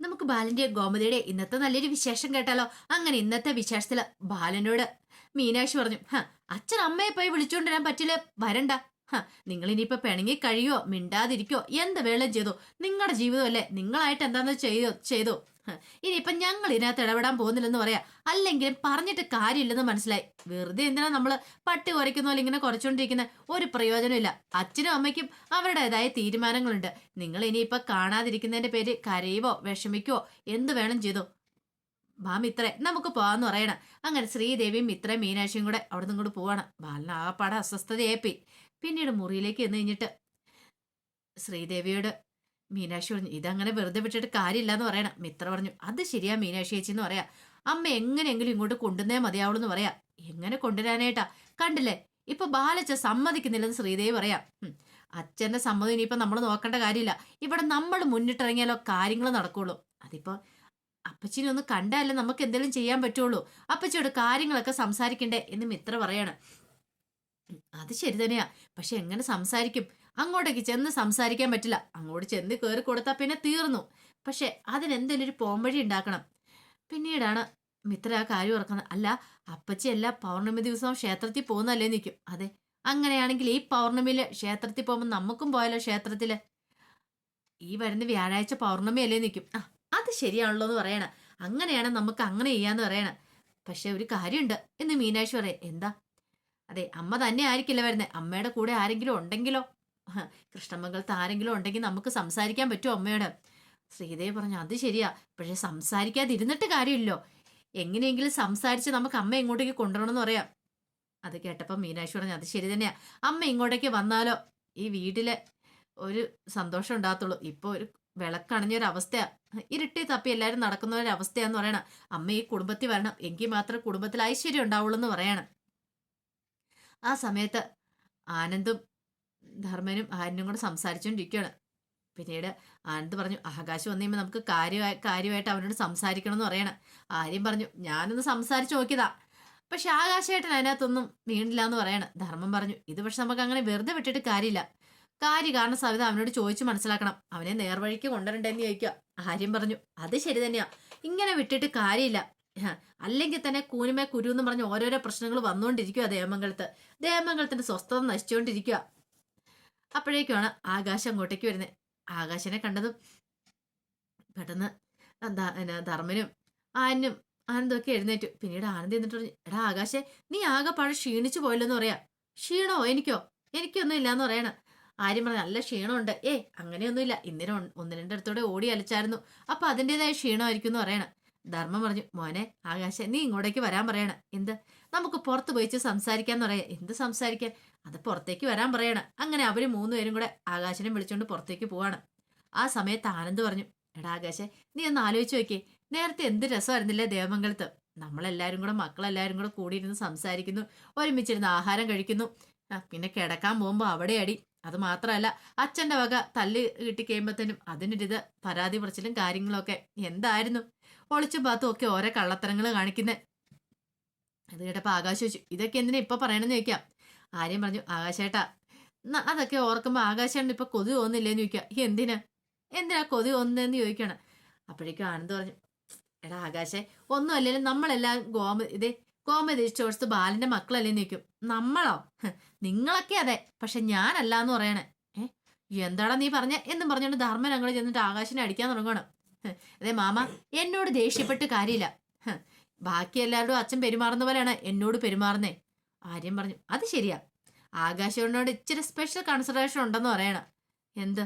നമുക്ക് ബാലന്റെ ഗോമതിയുടെ ഇന്നത്തെ നല്ലൊരു വിശേഷം കേട്ടാലോ? അങ്ങനെ ഇന്നത്തെ വിശേഷത്തിൽ ബാലനോട് മീനാക്ഷി പറഞ്ഞു അച്ഛൻ അമ്മയെ പോയി വിളിച്ചുകൊണ്ടുവരാൻ പറ്റില്ല വരണ്ട. നിങ്ങൾ ഇനിയിപ്പോ പിണങ്ങി കഴിയോ മിണ്ടാതിരിക്കോ എന്ത് വേളം ചെയ്തോ? നിങ്ങളുടെ ജീവിതമല്ലേ നിങ്ങളായിട്ട് എന്താന്ന് ചെയ്തോ ചെയ്തോ? ഇനിയിപ്പൊ ഞങ്ങൾ ഇതിനകത്ത് ഇടപെടാൻ പോകുന്നില്ലെന്ന് പറയാ. അല്ലെങ്കിലും പറഞ്ഞിട്ട് കാര്യമില്ലെന്ന് മനസ്സിലായി. വെറുതെ എന്തിനാ നമ്മൾ പട്ടി കുറയ്ക്കുന്ന പോലെ ഇങ്ങനെ കുറച്ചുകൊണ്ടിരിക്കുന്ന? ഒരു പ്രയോജനമില്ല അച്ഛനും അമ്മയ്ക്കും അവരുടേതായ തീരുമാനങ്ങളുണ്ട്. നിങ്ങൾ ഇനിയിപ്പൊ കാണാതിരിക്കുന്നതിന്റെ പേര് കരയുവോ വിഷമിക്കുവോ എന്ത് വേണം ചെയ്തു? ബാ മിത്രേ നമുക്ക് പോവാന്ന് പറയണം. അങ്ങനെ ശ്രീദേവിയും മിത്രയും മീനാക്ഷിയും കൂടെ അവിടെ നിന്നും കൂടെ പോവാണ്. ബാലൻ ആകപ്പാടെ അസ്വസ്ഥതയേപ്പി പിന്നീട് മുറിയിലേക്ക് എന്ന് കഴിഞ്ഞിട്ട് ശ്രീദേവിയോട് മീനാക്ഷി പറഞ്ഞു ഇതങ്ങനെ വെറുതെ വിട്ടിട്ട് കാര്യമില്ല എന്ന് പറയണം. മിത്ര പറഞ്ഞു അത് ശരിയാ മീനാക്ഷി ചേച്ചി എന്ന് പറയാ. അമ്മ എങ്ങനെയെങ്കിലും ഇങ്ങോട്ട് കൊണ്ടുവന്നേ മതിയാവുള്ളൂ എന്ന് പറയാ. എങ്ങനെ കൊണ്ടുവരാനായിട്ടാ? കണ്ടില്ലേ? ഇപ്പൊ ബാലച്ച സമ്മതിക്കുന്നില്ലെന്ന് ശ്രീദേവി പറയാം. അച്ഛന്റെ സമ്മതം ഇനിയിപ്പോ നമ്മൾ നോക്കേണ്ട കാര്യമില്ല. ഇവിടെ നമ്മൾ മുന്നിട്ടിറങ്ങിയാലോ കാര്യങ്ങൾ നടക്കുള്ളൂ. അതിപ്പോ അപ്പച്ചിനെ ഒന്ന് കണ്ടാലേ നമുക്ക് എന്തെങ്കിലും ചെയ്യാൻ പറ്റുള്ളൂ. അപ്പച്ചിയോട് കാര്യങ്ങളൊക്കെ സംസാരിക്കണ്ടേ എന്ന് മിത്ര പറയാണ്. അത് ശരി തന്നെയാ. പക്ഷെ എങ്ങനെ സംസാരിക്കും? അങ്ങോട്ടേക്ക് ചെന്ന് സംസാരിക്കാൻ പറ്റില്ല. അങ്ങോട്ട് ചെന്ന് കയറി കൊടുത്താൽ പിന്നെ തീർന്നു. പക്ഷെ അതിനെന്തെങ്കിലും ഒരു പോംവഴി ഉണ്ടാക്കണം. പിന്നീടാണ് മിത്ര ആ കാര്യം ഉറക്കുന്നത്. അല്ല അപ്പച്ചി എല്ലാ പൗർണമി ദിവസവും ക്ഷേത്രത്തിൽ പോകുന്നല്ലേ നിൽക്കും അതെ. അങ്ങനെയാണെങ്കിൽ ഈ പൗർണമിയിൽ ക്ഷേത്രത്തിൽ പോകുമ്പോൾ നമുക്കും പോയാലോ ക്ഷേത്രത്തിൽ ഈ വരുന്ന വ്യാഴാഴ്ച പൗർണമി അല്ലേ നിൽക്കും ആ അത് ശരിയാണല്ലോ എന്ന് പറയണം. അങ്ങനെയാണ് നമുക്ക് അങ്ങനെ ചെയ്യാന്ന് പറയണം. പക്ഷെ ഒരു കാര്യമുണ്ട്. എന്ന് മീനാക്ഷി പറയാം. എന്താ? അതെ അമ്മ തന്നെ ആയിരിക്കില്ല വരുന്നത് അമ്മയുടെ കൂടെ ആരെങ്കിലും ഉണ്ടെങ്കിലോ? കൃഷ്ണമംഗലത്ത് ആരെങ്കിലും ഉണ്ടെങ്കിൽ നമുക്ക് സംസാരിക്കാൻ പറ്റുമോ അമ്മയോട്? ശ്രീദേവി പറഞ്ഞു അത് ശരിയാ. പക്ഷെ സംസാരിക്കാതിരുന്നിട്ട് കാര്യമില്ലല്ലോ. എങ്ങനെയെങ്കിലും സംസാരിച്ച് നമുക്ക് അമ്മ ഇങ്ങോട്ടേക്ക് കൊണ്ടുവരണമെന്ന് പറയാം. അത് കേട്ടപ്പോൾ മീനാക്ഷി പറഞ്ഞു അത് ശരി തന്നെയാ. അമ്മ ഇങ്ങോട്ടേക്ക് വന്നാലോ? ഈ വീട്ടിലെ ഒരു സന്തോഷം ഉണ്ടാകത്തുള്ളൂ. ഇപ്പോൾ ഒരു വിളക്കണഞ്ഞൊരു അവസ്ഥയാ ഇരുട്ടി തപ്പി എല്ലാവരും നടക്കുന്ന ഒരു അവസ്ഥയാന്ന് പറയണം. അമ്മ ഈ കുടുംബത്തിൽ വരണം. എങ്കിൽ മാത്രമേ കുടുംബത്തിൽ ഐശ്വര്യം ഉണ്ടാവുള്ളൂ എന്ന് പറയണം. ആ സമയത്ത് ആനന്ദും ധർമ്മനും ആര്യനും കൂടെ സംസാരിച്ചുകൊണ്ടിരിക്കുകയാണ് പിന്നീട് ആനന്ദ് പറഞ്ഞു ആകാശം വന്നു കഴിയുമ്പോൾ നമുക്ക് കാര്യമായി കാര്യമായിട്ട് അവനോട് സംസാരിക്കണം എന്ന് പറയണം. ആര്യം പറഞ്ഞു ഞാനൊന്ന് സംസാരിച്ചു നോക്കിയതാ. പക്ഷെ ആകാശമായിട്ട് അതിനകത്തൊന്നും വീണില്ല എന്ന് പറയണം. ധർമ്മം പറഞ്ഞു ഇത് പക്ഷെ നമുക്ക് അങ്ങനെ വെറുതെ വിട്ടിട്ട് കാര്യമില്ല. കാര്യ കാരണം സവിത അവനോട് ചോദിച്ചു മനസ്സിലാക്കണം. അവനെ നേർവഴിക്ക് കൊണ്ടുവരണ്ടെന്ന് ചോദിക്കുക. ആര്യം പറഞ്ഞു അത് ശരി തന്നെയാ. ഇങ്ങനെ വിട്ടിട്ട് കാര്യമില്ല. അല്ലെങ്കിൽ തന്നെ കൂനുമേ കുരു എന്ന് പറഞ്ഞ് ഓരോരോ പ്രശ്നങ്ങൾ വന്നുകൊണ്ടിരിക്കുക ദേവമംഗലത്ത്. ദേവമംഗലത്തിന്റെ സ്വസ്ഥത നശിച്ചുകൊണ്ടിരിക്കുക അപ്പോഴേക്കുമാണ് ആകാശം അങ്ങോട്ടേക്ക് വരുന്നത് ആകാശനെ കണ്ടതും പെട്ടെന്ന് എന്താ ധർമ്മനും ആനും ആനന്ദമൊക്കെ എഴുന്നേറ്റു. പിന്നീട് ആനന്ദ് എന്നിട്ട് പറഞ്ഞു എടാ ആകാശേ നീ ആകെ പഴം ക്ഷീണിച്ചു പോയല്ലോന്ന് പറയാ. ക്ഷീണോ എനിക്കോ? എനിക്കൊന്നും ഇല്ലാന്ന് പറയണ. ആര്യം പറഞ്ഞു നല്ല ക്ഷീണമുണ്ട്. ഏ അങ്ങനെയൊന്നുമില്ല. ഇന്നിരം ഒന്ന് രണ്ടിടത്തോടെ ഓടി അലച്ചായിരുന്നു. അപ്പൊ അതിന്റെതായ ക്ഷീണമായിരിക്കും എന്ന് പറയണ. ധർമ്മം പറഞ്ഞു മോനെ ആകാശ നീ ഇങ്ങോട്ടേക്ക് വരാൻ പറയണ. എന്ത്? നമുക്ക് പുറത്ത് പോയിച്ച് സംസാരിക്കാന്ന് പറയാ. എന്ത് സംസാരിക്കാൻ? അത് പുറത്തേക്ക് വരാൻ പറയണ. അങ്ങനെ അവർ മൂന്നുപേരും കൂടെ ആകാശനെ വിളിച്ചോണ്ട് പുറത്തേക്ക് പോവാണ്. ആ സമയത്ത് ആനന്ദ് പറഞ്ഞു എടാ ആകാശെ നീ ഒന്ന് ആലോചിച്ച് നോക്കിയേ നേരത്തെ എന്ത് രസമായിരുന്നില്ലേ ദേവമംഗലത്ത്? നമ്മളെല്ലാരും കൂടെ മക്കളെല്ലാരും കൂടെ കൂടിയിരുന്ന് സംസാരിക്കുന്നു ഒരുമിച്ചിരുന്ന് ആഹാരം കഴിക്കുന്നു. പിന്നെ കിടക്കാൻ പോകുമ്പോൾ അവിടെ അടി. അത് മാത്രമല്ല അച്ഛന്റെ വക തല്ല് കിട്ടി കഴിയുമ്പോഴത്തേനും അതിനൊരിത് പരാതി പറച്ചിലും കാര്യങ്ങളൊക്കെ. എന്തായിരുന്നു? ഒളിച്ചും പാത്തും ഒക്കെ ഓരോ കള്ളത്തരങ്ങൾ കാണിക്കുന്നത് അത് കേട്ടപ്പോൾ ആകാശ് ചോദിച്ചു ഇതൊക്കെ എന്തിനാ ഇപ്പം പറയണമെന്ന് ചോദിക്കാം? ആര്യം പറഞ്ഞു ആകാശേട്ടാ അതൊക്കെ ഓർക്കുമ്പോൾ ആകാശാണ് ഇപ്പം കൊതി തോന്നില്ലേന്ന് ചോദിക്കുക എന്തിനാ? എന്തിനാ കൊതി തോന്നുന്നതെന്ന് ചോദിക്കണം. അപ്പോഴേക്കും ആനന്ദ് പറഞ്ഞു എടാ ആകാശേ ഒന്നും അല്ലെങ്കിലും നമ്മളെല്ലാം ഗോമ ഇതേ ഗോമതി ചോർത്ത് ബാലന്റെ മക്കളല്ലേ നിൽക്കും നമ്മളോ? നിങ്ങളൊക്കെ അതെ പക്ഷെ ഞാനല്ല എന്ന് പറയണേ. ഏ? എന്താടാ നീ പറഞ്ഞ? എന്നും പറഞ്ഞുകൊണ്ട് ധർമ്മൻ ചെന്നിട്ട് ആകാശിനെ അടിക്കാൻ തുടങ്ങണം അതെ മാമ എന്നോട് ദേഷ്യപ്പെട്ട് കാര്യമില്ല. ബാക്കി എല്ലാവരോടും അച്ഛൻ പെരുമാറുന്ന പോലെയാണ് എന്നോട് പെരുമാറുന്നേ. ആര്യം പറഞ്ഞു അത് ശരിയാ. ആകാശനോട് ഇച്ചിരി സ്പെഷ്യൽ കൺസിഡറേഷൻ ഉണ്ടെന്ന് പറയണം. എന്ത്?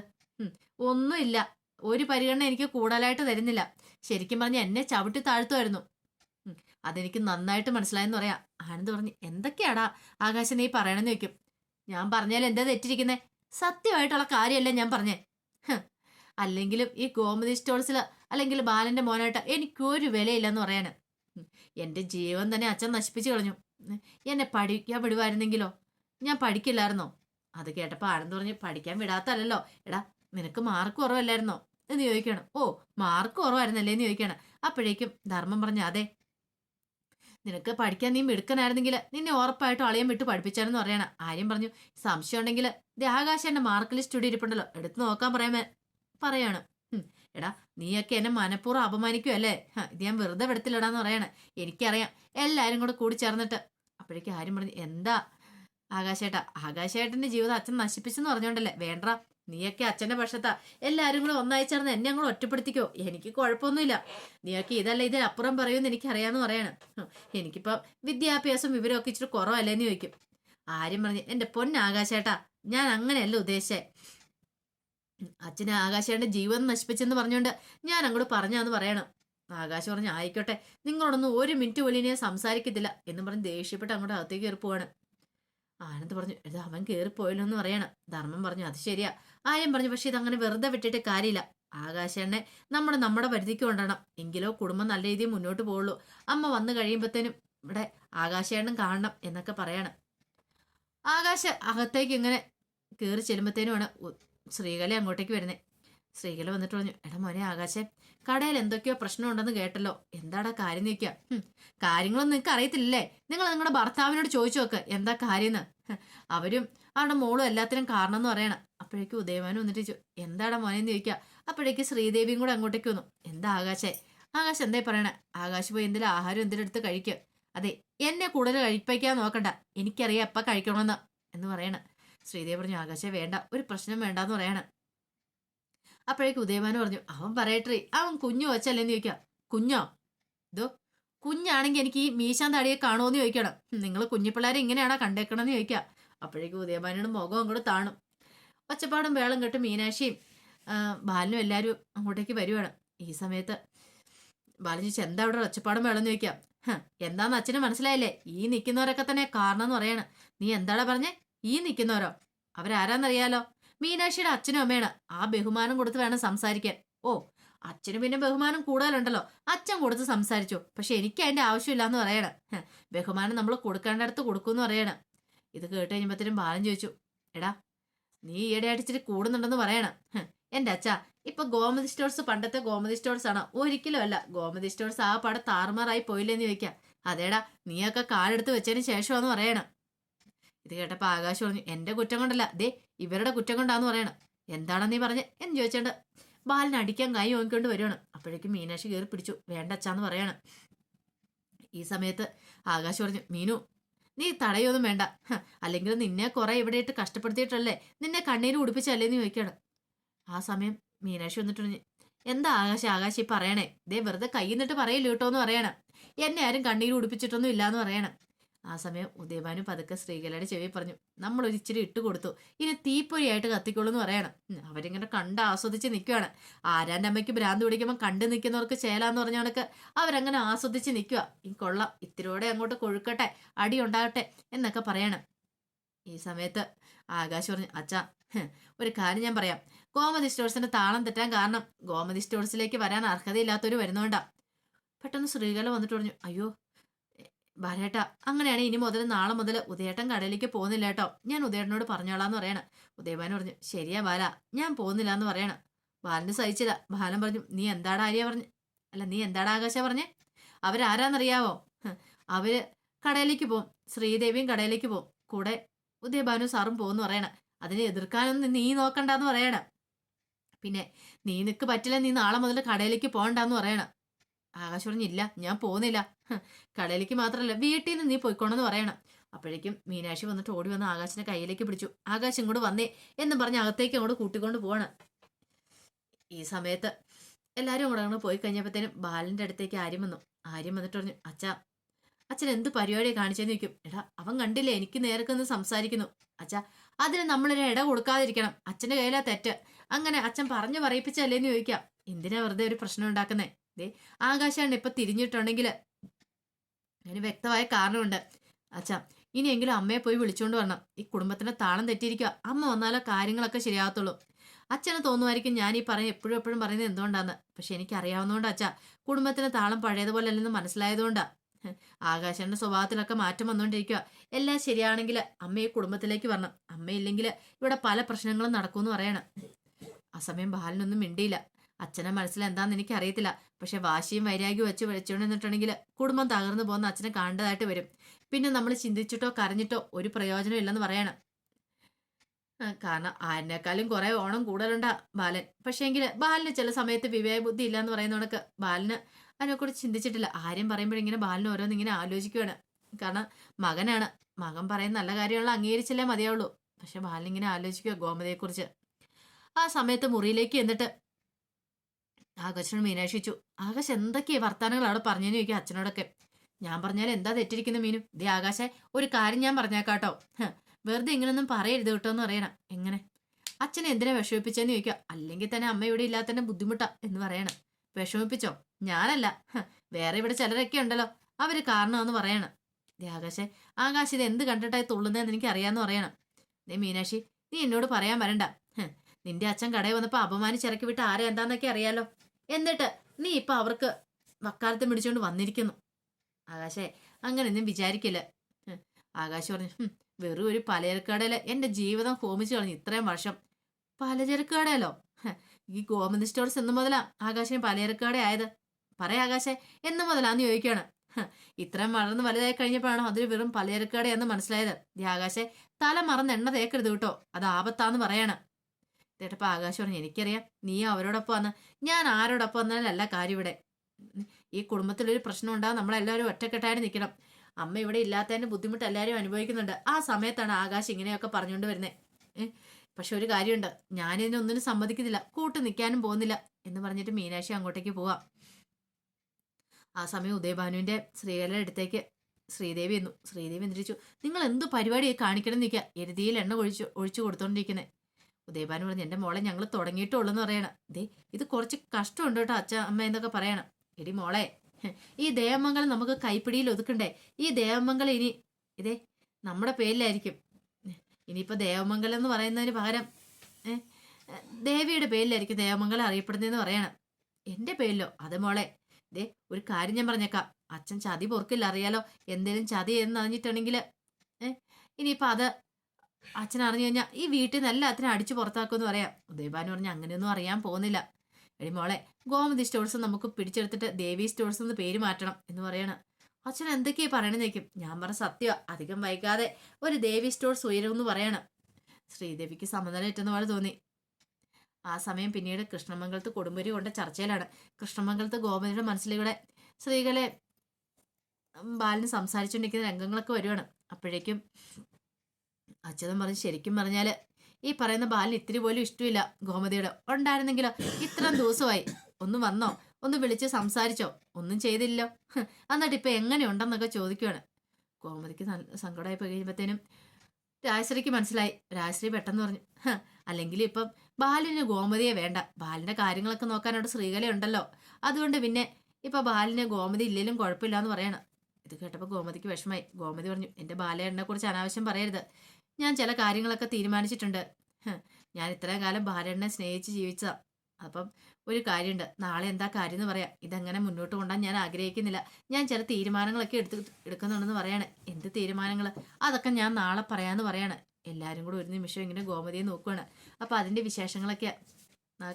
ഒന്നുമില്ല. ഒരു പരിഗണന എനിക്ക് കൂടുതലായിട്ട് തരുന്നില്ല. ശരിക്കും പറഞ്ഞ എന്നെ ചവിട്ടി താഴ്ത്തുമായിരുന്നു. അതെനിക്ക് നന്നായിട്ട് മനസ്സിലായെന്ന് പറയാം. ആനന്ദ് പറഞ്ഞു എന്തൊക്കെയാടാ ആകാശം നീ പറയണമെന്ന് വെക്കും ഞാൻ പറഞ്ഞാൽ എന്താ തെറ്റിരിക്കുന്നേ? സത്യമായിട്ടുള്ള കാര്യമല്ല ഞാൻ പറഞ്ഞേ. അല്ലെങ്കിലും ഈ ഗോമതി സ്റ്റോൾസിൽ അല്ലെങ്കിൽ ബാലന്റെ മോനായിട്ട് എനിക്കൊരു വിലയില്ലെന്ന് പറയാന്. എന്റെ ജീവൻ തന്നെ അച്ഛൻ നശിപ്പിച്ചു കളഞ്ഞു. എന്നെ പഠിക്കാൻ വിടുവായിരുന്നെങ്കിലോ? ഞാൻ പഠിക്കില്ലായിരുന്നോ? അത് കേട്ടപ്പോൾ ആനന്ദ് പറഞ്ഞു പഠിക്കാൻ വിടാത്തല്ലോ എടാ നിനക്ക് മാർക്ക് കുറവല്ലായിരുന്നോ? എന്ന് ചോദിക്കണം ഓ മാർക്ക് കുറവായിരുന്നല്ലേ? എന്ന് ചോദിക്കണം അപ്പോഴേക്കും ധർമ്മം പറഞ്ഞു അതെ. നിനക്ക് പഠിക്കാൻ നീ മിടുക്കനായിരുന്നെങ്കിൽ നിന്നെ ഉറപ്പായിട്ടും അളയം വിട്ട് പഠിപ്പിച്ചാരെന്ന് പറയണം. ആര്യം പറഞ്ഞു സംശയം ഉണ്ടെങ്കിൽ ഇത് ആകാശന്റെ മാർക്ക് ലിസ്റ്റ് സ്റ്റുഡി ഇരിപ്പുണ്ടല്ലോ എടുത്തു നോക്കാൻ പറയാൻ പറയാണ്. എടാ നീയൊക്കെ എന്നെ മനഃപൂർവം അപമാനിക്കും അല്ലേ? ഇത് ഞാൻ വെറുതെ വിടത്തില്ലടാന്ന് പറയാണ്. എനിക്കറിയാം. എല്ലാരും കൂടെ കൂടി ചേർന്നിട്ട് അപ്പോഴേക്കും ആരും പറഞ്ഞു എന്താ ആകാശേട്ടാ? ആകാശേട്ടന്റെ ജീവിതം അച്ഛൻ നശിപ്പിച്ചെന്ന് പറഞ്ഞോണ്ടല്ലേ? വേണ്ട നീയൊക്കെ അച്ഛന്റെ പക്ഷത്താ. എല്ലാരും കൂടെ ഒന്നായി ചേർന്ന് എന്നെ അങ്ങോട്ട് ഒറ്റപ്പെടുത്തിക്കോ. എനിക്ക് കുഴപ്പമൊന്നുമില്ല. നീയൊക്കെ ഇതല്ല ഇതിനപ്പുറം പറയുമെന്ന് എനിക്കറിയാന്ന് പറയാണ്. എനിക്കിപ്പം വിദ്യാഭ്യാസം വിവരമൊക്കെ ഇച്ചിരി കുറവല്ലേന്ന് ചോദിക്കും. ആരും പറഞ്ഞു എന്റെ പൊന്നാകാശേട്ടാ ഞാൻ അങ്ങനെയല്ല ഉദ്ദേശിച്ചേ. അച്ഛനെ ആകാശേട്ടന്റെ ജീവൻ നശിപ്പിച്ചെന്ന് പറഞ്ഞുകൊണ്ട് ഞാൻ അങ്ങോട്ട് പറഞ്ഞാന്ന് പറയണം. ആകാശ് പറഞ്ഞു ആയിക്കോട്ടെ നിങ്ങളോടൊന്നും ഒരു മിനിറ്റ് പോലും ഞാൻ സംസാരിക്കത്തില്ല എന്ന് പറഞ്ഞ് ദേഷ്യപ്പെട്ട് അങ്ങോട്ട് അകത്തേക്ക് കയറി പോവാണ്. ആനന്ദ് പറഞ്ഞു ഇത് അവൻ കയറിപ്പോയല്ലോ എന്ന് പറയണം. ധർമ്മം പറഞ്ഞു അത് ശരിയാ. ആര്യം പറഞ്ഞു പക്ഷെ ഇതങ്ങനെ വെറുതെ വിട്ടിട്ട് കാര്യമില്ല. ആകാശണ്ണെ നമ്മൾ നമ്മുടെ പരിധിക്ക് കൊണ്ടണം എങ്കിലോ കുടുംബം നല്ല രീതിയിൽ മുന്നോട്ട് പോവുള്ളൂ. അമ്മ വന്നു കഴിയുമ്പോഴത്തേനും ഇവിടെ ആകാശേണ്ണൻ കാണണം എന്നൊക്കെ പറയണം. ആകാശ അകത്തേക്ക് ഇങ്ങനെ കയറി ചെല്ലുമ്പോഴത്തേനുമാണ് ശ്രീകല അങ്ങോട്ടേക്ക് വരുന്നേ. ശ്രീകല വന്നിട്ട് പറഞ്ഞു എടാ മോനെ ആകാശേ കടയിൽ എന്തൊക്കെയോ പ്രശ്നമുണ്ടെന്ന് കേട്ടല്ലോ. എന്താടാ കാര്യം നിൽക്കുക കാര്യങ്ങളൊന്നും നിങ്ങൾക്ക് അറിയത്തില്ലേ നിങ്ങൾ നിങ്ങളുടെ ഭർത്താവിനോട് ചോദിച്ചു നോക്ക് എന്താ കാര്യമെന്ന്. അവരും അവരുടെ മോളും എല്ലാത്തിനും കാരണം എന്ന് പറയണം. അപ്പോഴേക്കും ഉദയമാനും വന്നിട്ട് ചോ എന്താടാ മോനെന്ന് ചോദിക്കുക അപ്പോഴേക്ക് ശ്രീദേവിയും കൂടെ അങ്ങോട്ടേക്ക് വന്നു. എന്താ ആകാശേ? ആകാശ് എന്തായി പറയണേ? ആകാശ് പോയി എന്തെങ്കിലും ആഹാരം എന്തെങ്കിലും എടുത്ത് കഴിക്കുക അതെ എന്നെ കൂടുതൽ കഴിപ്പിക്കാൻ നോക്കണ്ട. എനിക്കറിയാം എപ്പം കഴിക്കണമെന്ന് എന്ന് പറയണ. ശ്രീദേവി പറഞ്ഞു ആകാശേ വേണ്ട ഒരു പ്രശ്നം വേണ്ടാന്ന് പറയാണ്. അപ്പോഴേക്ക് ഉദയഭാനു പറഞ്ഞു അവൻ പറയട്ടെ അവൻ കുഞ്ഞു വെച്ചല്ലേന്ന് ചോദിക്കാം. കുഞ്ഞോ? ഇതോ കുഞ്ഞാണെങ്കിൽ എനിക്ക് ഈ മീശാൻ തടിയെ കാണുമോന്ന് ചോദിക്കണം. നിങ്ങൾ കുഞ്ഞിപ്പിള്ളേരെ ഇങ്ങനെയാണോ കണ്ടേക്കണമെന്ന് ചോദിക്കാം. അപ്പോഴേക്കും ഉദയമാനയുടെ മുഖം അങ്ങോട്ട് താണു. ഒച്ചപ്പാടും വേളം കെട്ട് മീനാക്ഷിയും ബാലനും എല്ലാവരും അങ്ങോട്ടേക്ക് വരുവാണ്. ഈ സമയത്ത് ബാലൻ ചോദിച്ചു എന്താ അവിടെ ഒച്ചപ്പാടും വേളം എന്ന് ചോദിക്കാം? "ഹ്, എന്താന്ന് അച്ഛന് മനസ്സിലായില്ലേ? ഈ നിൽക്കുന്നവരൊക്കെ തന്നെ കാരണം എന്ന് പറയാണ്. നീ എന്താടാ പറഞ്ഞേ? ഈ നിൽക്കുന്നവരോ അവരാരാന്നറിയാലോ? മീനാക്ഷിയുടെ അച്ഛനും അമ്മയാണ്. ആ ബഹുമാനം കൊടുത്ത് വേണം സംസാരിക്കാൻ. ഓ അച്ഛന് പിന്നെ ബഹുമാനം കൂടുതലുണ്ടല്ലോ. അച്ഛൻ കൊടുത്ത് സംസാരിച്ചു. പക്ഷെ എനിക്ക് അതിന്റെ ആവശ്യമില്ലാന്ന് പറയണം. പറയണ ബഹുമാനം നമ്മൾ കൊടുക്കേണ്ടടുത്ത് കൊടുക്കുമെന്ന് പറയണം. ഇത് കേട്ട് കഴിഞ്ഞപ്പോഴത്തേനും ബാലൻ ചോദിച്ചു എടാ നീ ഈയിടെയായിട്ട് ഇച്ചിരി കൂടുന്നുണ്ടെന്ന് പറയണം. എന്റെ അച്ഛാ ഇപ്പൊ ഗോമതി സ്റ്റോഴ്സ് പണ്ടത്തെ ഗോമതി സ്റ്റോഴ്സ് ആണ്? ഒരിക്കലും അല്ല. ഗോമതി സ്റ്റോഴ്സ് ആ പാടെ താറുമാറായി പോയില്ലെന്ന് ചോദിക്കാം. അതേടാ നീയൊക്കെ കാലെടുത്ത് വെച്ചതിന് ശേഷമാണെന്ന് പറയണം. ഇത് കേട്ടപ്പോ ആകാശ് പറഞ്ഞു എന്റെ കുറ്റം കൊണ്ടല്ല. ദേ ഇവരുടെ കുറ്റം കൊണ്ടാന്ന് പറയണം. എന്താണെന്ന് നീ പറഞ്ഞ്? എന്ന് ചോദിച്ചേണ്ട. ബാലിനെ അടിക്കാൻ കൈ നോക്കിക്കൊണ്ട് വരുവാണ് അപ്പോഴേക്കും മീനാക്ഷി കയറി പിടിച്ചു. വേണ്ട അച്ഛാന്ന് പറയാണ്. ഈ സമയത്ത് ആകാശ് പറഞ്ഞു മീനു നീ തടയൊന്നും വേണ്ട. അല്ലെങ്കിൽ നിന്നെ കുറെ ഇവിടെ ഇട്ട് കഷ്ടപ്പെടുത്തിയിട്ടല്ലേ? നിന്നെ കണ്ണീര് ഉടുപ്പിച്ചല്ലേ എന്ന് ചോദിക്കണം ആ സമയം മീനാക്ഷി വന്നിട്ട് എന്താ ആകാശ് ആകാശ് ഈ പറയണേ? ദേ വെറുതെ കൈ നിന്നിട്ട് പറയില്ല കേട്ടോ എന്ന് പറയണം. എന്നെ ആരും കണ്ണീര് ഉടുപ്പിച്ചിട്ടൊന്നും ഇല്ലാന്ന് പറയണം. ആ സമയം ഉദയഭാനു പതുക്കെ ശ്രീകലയുടെ ചെവി പറഞ്ഞു നമ്മൾ ഒരിച്ചിരി ഇട്ട് കൊടുത്തു. ഇനി തീപ്പൊരിയായിട്ട് കത്തിക്കോളൂ എന്ന് പറയണം അവരിങ്ങനെ കണ്ട് ആസ്വദിച്ച് നിൽക്കുകയാണ് ആരാന്റെ അമ്മയ്ക്ക് ഭ്രാന്ത് പിടിക്കുമ്പോൾ കണ്ടു നിൽക്കുന്നവർക്ക് ചേലാന്ന് പറഞ്ഞ കണക്ക് അവരങ്ങനെ ആസ്വദിച്ച് നിൽക്കുക ഈ കൊള്ളാം ഇത്തിരിയോടെ അങ്ങോട്ട് കൊഴുക്കട്ടെ അടി ഉണ്ടാകട്ടെ എന്നൊക്കെ പറയണം. ഈ സമയത്ത് ആകാശ് പറഞ്ഞു അച്ഛാ ഒരു കാര്യം ഞാൻ പറയാം. ഗോമതി സ്റ്റോഴ്സിന്റെ താളം തെറ്റാൻ കാരണം ഗോമതി സ്റ്റോഴ്സിലേക്ക് വരാൻ അർഹതയില്ലാത്തവർ വരുന്നോണ്ടാ. പെട്ടെന്ന് ശ്രീകല വന്നിട്ട് പറഞ്ഞു അയ്യോ ബാലേട്ട അങ്ങനെയാണ് ഇനി മുതൽ നാളെ മുതൽ ഉദയേട്ടൻ കടയിലേക്ക് പോകുന്നില്ല കേട്ടോ. ഞാൻ ഉദയേട്ടനോട് പറഞ്ഞോളാന്ന് പറയണം. ഉദയഭാൻ പറഞ്ഞു ശരിയാ ബാല ഞാൻ പോകുന്നില്ല എന്ന് പറയണം. ബാലന് സഹിച്ചില്ല. ബാലൻ പറഞ്ഞു നീ എന്താടാ ആര്യ പറഞ്ഞു? അല്ല നീ എന്താടാ ആകാശ പറഞ്ഞേ? അവരാരാന്നറിയാവോ? അവർ കടയിലേക്ക് പോകും ശ്രീദേവിയും കടയിലേക്ക് പോകും കൂടെ ഉദയഭാനു സാറും പോകുന്നു പറയണം. അതിനെ എതിർക്കാനൊന്നും നീ നോക്കണ്ടെന്ന് പറയണം. പിന്നെ നീ നിക്ക് പറ്റില്ല നീ നാളെ മുതൽ കടയിലേക്ക് പോകണ്ടെന്ന് പറയണം. ആകാശ് പറഞ്ഞില്ല ഞാൻ പോകുന്നില്ല. കടയിലേക്ക് മാത്രമല്ല വീട്ടിൽ നിന്ന് നീ പോയിക്കോണെന്ന് പറയണം. അപ്പോഴേക്കും മീനാക്ഷി വന്നിട്ട് ഓടി വന്ന് ആകാശിനെ കയ്യിലേക്ക് പിടിച്ചു. ആകാശ് ഇങ്ങോട്ട് വന്നേ എന്നും പറഞ്ഞ് അകത്തേക്ക് അങ്ങോട്ട് കൂട്ടിക്കൊണ്ട് പോവാണ്. ഈ സമയത്ത് എല്ലാവരും കൂടെ അങ്ങോട്ട് പോയി കഴിഞ്ഞപ്പോഴത്തേനും ബാലന്റെ അടുത്തേക്ക് ആര്യം വന്നു. ആര്യം വന്നിട്ട് പറഞ്ഞു അച്ഛാ അച്ഛൻ എന്ത് പരിപാടിയാണ് കാണിച്ചെന്ന് ചോദിക്കും. എടാ അവൻ കണ്ടില്ലേ എനിക്ക് നേർക്കൊന്ന് സംസാരിക്കുന്നു. അച്ഛാ അതിന് നമ്മളൊരു ഇട കൊടുക്കാതിരിക്കണം. അച്ഛന്റെ കയ്യിലാ തെറ്റ്. അങ്ങനെ അച്ഛൻ പറഞ്ഞു പറയിപ്പിച്ചല്ലേന്ന് ചോദിക്കാം. എന്തിനാ വെറുതെ ഒരു പ്രശ്നം ഉണ്ടാക്കുന്നേ? ദേ ആകാശാണ് ഇപ്പൊ തിരിഞ്ഞിട്ടുണ്ടെങ്കിൽ അതിന് വ്യക്തമായ കാരണമുണ്ട്. അച്ഛാ ഇനിയെങ്കിലും അമ്മയെ പോയി വിളിച്ചുകൊണ്ട് വരണം. ഈ കുടുംബത്തിന്റെ താളം തെറ്റിയിരിക്കുക അമ്മ വന്നാലേ കാര്യങ്ങളൊക്കെ ശരിയാകത്തുള്ളൂ. അച്ഛന് തോന്നുമായിരിക്കും ഞാൻ ഈ പറയും എപ്പോഴും എപ്പോഴും പറയുന്നത് എന്തുകൊണ്ടാന്ന്. പക്ഷെ എനിക്ക് അറിയാവുന്നതുകൊണ്ട് അച്ഛാ കുടുംബത്തിന് താളം പഴയതുപോലെ അല്ലെന്ന് മനസ്സിലായതുകൊണ്ടാ. ആകാശന്റെ സ്വഭാവത്തിലൊക്കെ മാറ്റം വന്നുകൊണ്ടിരിക്കുക എല്ലാം ശരിയാണെങ്കിൽ അമ്മ ഈ കുടുംബത്തിലേക്ക് വരണം. അമ്മയില്ലെങ്കിൽ ഇവിടെ പല പ്രശ്നങ്ങളും നടക്കുമെന്ന് പറയണം. ആ സമയം ബാലനൊന്നും മിണ്ടിയില്ല. അച്ഛനെ മനസ്സിൽ എന്താന്ന് എനിക്ക് അറിയത്തില്ല പക്ഷെ വാശിയും വൈരാഗ്യവും വെച്ച് വിളിച്ചുകൊണ്ട് നിന്നിട്ടുണ്ടെങ്കിൽ കുടുംബം തകർന്നു പോകുന്ന അച്ഛനെ കാണേണ്ടതായിട്ട് വരും. പിന്നെ നമ്മൾ ചിന്തിച്ചിട്ടോ കരഞ്ഞിട്ടോ ഒരു പ്രയോജനം ഇല്ലെന്ന് പറയണം. കാരണം ആരിനേക്കാളും കുറെ ഓണം കൂടുതലുണ്ടാ ബാലൻ. പക്ഷേ എങ്കിൽ ബാലന് ചില സമയത്ത് വിവേക ബുദ്ധി ഇല്ല എന്ന് പറയുന്ന കണക്ക് ബാലന് അതിനെക്കുറിച്ച് ചിന്തിച്ചിട്ടില്ല. ആരും പറയുമ്പോഴിങ്ങനെ ബാലിന് ഓരോന്ന് ഇങ്ങനെ ആലോചിക്കുകയാണ് കാരണം മകനാണ്. മകൻ പറയുന്ന നല്ല കാര്യമുള്ള അംഗീകരിച്ചല്ലേ മതിയാവുള്ളൂ. പക്ഷെ ബാലിനിങ്ങനെ ആലോചിക്കുക ഗോമതയെക്കുറിച്ച്. ആ സമയത്ത് മുറിയിലേക്ക് എന്നിട്ട് ആകാശനോട് മീനാക്ഷിച്ചു. ആകാശ് എന്തൊക്കെയാ വർത്താനങ്ങൾ അവിടെ പറഞ്ഞെന്ന് ചോദിക്കും അച്ഛനോടൊക്കെ. ഞാൻ പറഞ്ഞാൽ എന്താ തെറ്റിരിക്കുന്ന മീനു? ദേ ആകാശെ ഒരു കാര്യം ഞാൻ പറഞ്ഞേക്കാട്ടോ. വെറുതെ ഇങ്ങനൊന്നും പറയരുത് കേട്ടോ എന്ന് പറയണം. എങ്ങനെ? അച്ഛനെ എന്തിനാ വിഷമിപ്പിച്ചെന്ന് ചോദിക്കുക. അല്ലെങ്കിൽ തന്നെ അമ്മ ഇവിടെ ഇല്ലാത്തന്നെ ബുദ്ധിമുട്ടാ എന്ന് പറയണം. വിഷമിപ്പിച്ചോ? ഞാനല്ല. വേറെ ഇവിടെ ചിലരൊക്കെ ഉണ്ടല്ലോ. അവർ കാരണമെന്ന് പറയണം. ദേ ആകാശെ ആകാശ് ഇത് എന്ത് കണ്ടിട്ടായി തുള്ളുന്നതെന്ന് എനിക്ക് അറിയാന്ന് പറയണം. ദേ മീനാക്ഷി നീ എന്നോട് പറയാൻ വരണ്ട. നിന്റെ അച്ഛൻ കടയിൽ വന്നപ്പോൾ അപമാനിച്ചിറക്കി വിട്ട് ആരെ എന്താന്നൊക്കെ അറിയാലോ. എന്നിട്ട് നീ ഇപ്പൊ അവർക്ക് വക്കാലത്ത് പിടിച്ചോണ്ട് വന്നിരിക്കുന്നു. ആകാശേ അങ്ങനെയൊന്നും വിചാരിക്കില്ല. ആകാശ് പറഞ്ഞു "ഹും, വെറും ഒരു പലചരക്കടയിൽ എന്റെ ജീവിതം ഹോമിച്ചു കളഞ്ഞു ഇത്രയും വർഷം. പലചരക്കടയിലോ ഈ ഗോമതി സ്റ്റോർസ് എന്ന് മുതലാ ആകാശിന് പലചരക്കട ആയത്. പറയാ ആകാശേ എന്ന് മുതലാന്ന് ചോദിക്കുകയാണ് ഇത്രയും വളർന്ന് വലുതായി കഴിഞ്ഞപ്പോഴാണോ അതൊരു വെറും പലചരക്കടയെന്ന് മനസ്സിലായത്? ഈ ആകാശെ തല മറന്ന് എണ്ണ തേക്കരുത് കേട്ടോ. അത് ആപത്താന്ന് പറയണം. കേട്ടപ്പോ ആകാശ് പറഞ്ഞു എനിക്കറിയാം. നീ അവരോടൊപ്പം വന്ന് ഞാൻ ആരോടൊപ്പം വന്നാലല്ല കാര്യം ഇവിടെ. ഈ കുടുംബത്തിലൊരു പ്രശ്നം ഉണ്ടാകും നമ്മളെല്ലാവരും ഒറ്റക്കെട്ടായിട്ട് നിൽക്കണം അമ്മ ഇവിടെ ഇല്ലാത്തതിന്റെ ബുദ്ധിമുട്ട് എല്ലാവരും അനുഭവിക്കുന്നുണ്ട്. ആ സമയത്താണ് ആകാശ് ഇങ്ങനെയൊക്കെ പറഞ്ഞുകൊണ്ട് വരുന്നത് പക്ഷെ ഒരു കാര്യമുണ്ട്. ഞാനിതിനൊന്നിനും സമ്മതിക്കുന്നില്ല. കൂട്ട് നിൽക്കാനും പോകുന്നില്ല എന്ന് പറഞ്ഞിട്ട് മീനാക്ഷി അങ്ങോട്ടേക്ക് പോവാം. ആ സമയം ഉദയഭാനുവിന്റെ ശ്രീകലയുടെ അടുത്തേക്ക് ശ്രീദേവി എന്നു ശ്രീദേവി എന്തിരിച്ചു? നിങ്ങൾ എന്ത് പരിപാടി കാണിക്കണം നിൽക്കുക എരുതിയിൽ എണ്ണ ഒഴിച്ചു ഒഴിച്ചു കൊടുത്തോണ്ടിരിക്കുന്നത് ഉദയഭാനു പറഞ്ഞു എന്റെ മോളെ ഞങ്ങൾ തുടങ്ങിയിട്ടുള്ളൂ പറയണം. ദേ ഇത് കുറച്ച് കഷ്ടമുണ്ട് കേട്ടോ അച്ഛ അമ്മ എന്നൊക്കെ പറയണം. എടി മോളെ ഈ ദേവമംഗലം നമുക്ക് കൈപ്പിടിയിൽ ഒതുക്കണ്ടേ? ഈ ദേവമംഗലം ഇനി ഇതേ നമ്മുടെ പേരിലായിരിക്കും. ഇനിയിപ്പോൾ ഇനിയിപ്പോ ദേവമംഗലം എന്ന് പറയുന്നതിന് പകരം ദേവിയുടെ പേരിലായിരിക്കും ദേവമംഗലം അറിയപ്പെടുന്നതെന്ന് പറയണം. എന്റെ പേരിലോ? അത് മോളെ ദേ ഒരു കാര്യം ഞാൻ പറഞ്ഞേക്കാം. അച്ഛൻ ചതി പൊറുക്കില്ല അറിയാലോ? എന്തേലും ചതി എന്ന് അറിഞ്ഞിട്ടുണ്ടെങ്കിൽ ഏഹ് ഇനിയിപ്പോ അത് അച്ഛൻ അറിഞ്ഞു കഴിഞ്ഞാൽ ഈ വീട്ടിൽ നിന്ന് എല്ലാത്തിനും അടിച്ചു പുറത്താക്കുമെന്ന് പറയാം. ദേവാനു പറഞ്ഞ അങ്ങനെയൊന്നും അറിയാൻ പോകുന്നില്ല. എടി മോളെ ഗോമതി സ്റ്റോഴ്സ് നമുക്ക് പിടിച്ചെടുത്തിട്ട് ദേവി സ്റ്റോഴ്സ് എന്ന് പേര് മാറ്റണം എന്ന് പറയണം. അച്ഛൻ എന്തൊക്കെയാ പറയണെന്നേക്കും ഞാൻ പറഞ്ഞ സത്യം അധികം വൈകാതെ ഒരു ദേവി സ്റ്റോഴ്സ് ഉയരുമെന്ന് പറയണം. ശ്രീദേവിക്ക് ഏറ്റെന്ന് പോലെ തോന്നി. ആ സമയം പിന്നീട് കൃഷ്ണമംഗലത്ത് കൊടുമ്പരി കൊണ്ട ചർച്ചയിലാണ്. കൃഷ്ണമംഗലത്ത് ഗോമതിയുടെ മനസ്സിലൂടെ സ്ത്രീകളെ ബാലിന് സംസാരിച്ചുകൊണ്ടിരിക്കുന്ന രംഗങ്ങളൊക്കെ വരുവാണ്. അപ്പോഴേക്കും അച്യുതൻ പറഞ്ഞ് ശരിക്കും പറഞ്ഞാൽ ഈ പറയുന്ന ബാലിന് ഇത്തിരി പോലും ഇഷ്ടമില്ല ഗോമതിയുടെ. ഉണ്ടായിരുന്നെങ്കിലോ ഇത്രയും ദിവസമായി. ഒന്ന് വന്നോ? ഒന്ന് വിളിച്ച് സംസാരിച്ചോ? ഒന്നും ചെയ്തില്ലോ എന്നിട്ട് ഇപ്പൊ എങ്ങനെയുണ്ടെന്നൊക്കെ ചോദിക്കുവാണ്. ഗോമതിക്ക് സങ്കടമായി പോയി കഴിയുമ്പോഴത്തേനും രാജശ്രീക്ക് മനസ്സിലായി. രാജശ്രീ പെട്ടെന്ന് പറഞ്ഞു അല്ലെങ്കിൽ ഇപ്പം ബാലിന് ഗോമതിയെ വേണ്ട. ബാലിന്റെ കാര്യങ്ങളൊക്കെ നോക്കാൻ അവിടെ ശ്രീകല ഉണ്ടല്ലോ അതുകൊണ്ട് പിന്നെ ഇപ്പൊ ബാലിന് ഗോമതി ഇല്ലെങ്കിലും കുഴപ്പമില്ല എന്ന് പറയണം. ഇത് കേട്ടപ്പോൾ ഗോമതിക്ക് വിഷമായി ഗോമതി പറഞ്ഞു എന്റെ ബാലയേട്ടനെ കുറിച്ച് അനാവശ്യം പറയരുത്. ഞാൻ ചില കാര്യങ്ങളൊക്കെ തീരുമാനിച്ചിട്ടുണ്ട്. ഞാൻ ഇത്രയും കാലം ബാലണ്ണനെ സ്നേഹിച്ച് ജീവിച്ചതാ. അപ്പം ഒരു കാര്യമുണ്ട് നാളെ എന്താ കാര്യം എന്ന് പറയാം. ഇതെങ്ങനെ മുന്നോട്ട് കൊണ്ടാൻ ഞാൻ ആഗ്രഹിക്കുന്നില്ല. ഞാൻ ചില തീരുമാനങ്ങളൊക്കെ എടുത്ത് എടുക്കുന്നുണ്ടെന്ന് പറയാണ്. എന്ത് തീരുമാനങ്ങൾ അതൊക്കെ ഞാൻ നാളെ പറയാമെന്ന് പറയാണ്. എല്ലാവരും കൂടെ ഒരു നിമിഷം ഇങ്ങനെ ഗോമതിയെ നോക്കുവാണ്. അപ്പോൾ അതിന്റെ വിശേഷങ്ങളൊക്കെ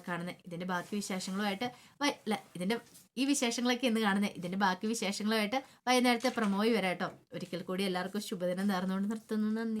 കാണുന്നത് ഇതിന്റെ ബാക്കി വിശേഷങ്ങളുമായിട്ട് അല്ല ഇതിന്റെ ഈ വിശേഷങ്ങളൊക്കെ എന്ന് കാണുന്നത് ഇതിന്റെ ബാക്കി വിശേഷങ്ങളുമായിട്ട് വൈകുന്നേരത്തെ പ്രമോയി വരാട്ടോ. ഒരിക്കൽ കൂടി എല്ലാവർക്കും ശുഭദിനം നേർന്നുകൊണ്ട് നിർത്തുന്നു. നന്ദി.